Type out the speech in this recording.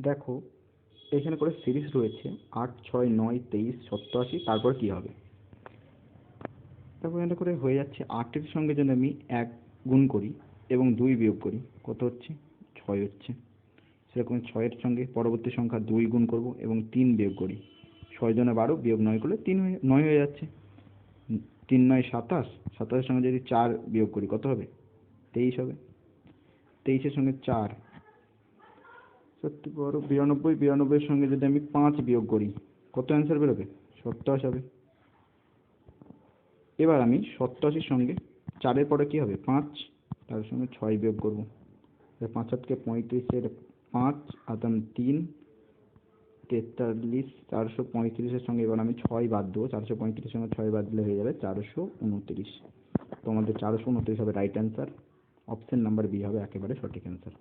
দেখো, এখানে করে সিরিজ রয়েছে আট, ছয়, নয়, তেইশ সত্তর তারপর কী হবে? তারপর এখানে করে হয়ে যাচ্ছে আটের সঙ্গে যদি আমি এক গুণ করি এবং দুই বিয়োগ করি, কত হচ্ছে? ছয় হচ্ছে। সেরকম ছয়ের সঙ্গে পরবর্তী সংখ্যা দুই গুণ করব এবং তিন বিয়োগ করি। ছয় জনে বারো, বিয়োগ নয় করলে তিন হয়ে, নয় হয়ে যাচ্ছে। তিন নয় সাতাশ, সাতাশের সঙ্গে যদি চার বিয়োগ করি, কত হবে? তেইশ হবে। তেইশের সঙ্গে চার সত্যি বড় বিরানব্বই, বিরানব্বইয়ের সঙ্গে যদি আমি পাঁচ বিয়োগ করি, কত অ্যান্সার বেরোবে? সপ্তাশ হবে। এবার আমি সপ্তাশির সঙ্গে চারের পরে কী হবে? পাঁচ, তার সঙ্গে ছয় বিয়োগ করব। পাঁচ সাতকে পঁয়ত্রিশের পাঁচ, আর তার তিন, তেতাল্লিশ, চারশো পঁয়ত্রিশের সঙ্গে এবার আমি ছয় বাদ দেবো। চারশো পঁয়ত্রিশের সঙ্গে ছয় বাদ দিলে হয়ে যাবে চারশো উনত্রিশ। তো আমাদের চারশো উনত্রিশ হবে right answer option number B হবে একেবারে সঠিক অ্যান্সার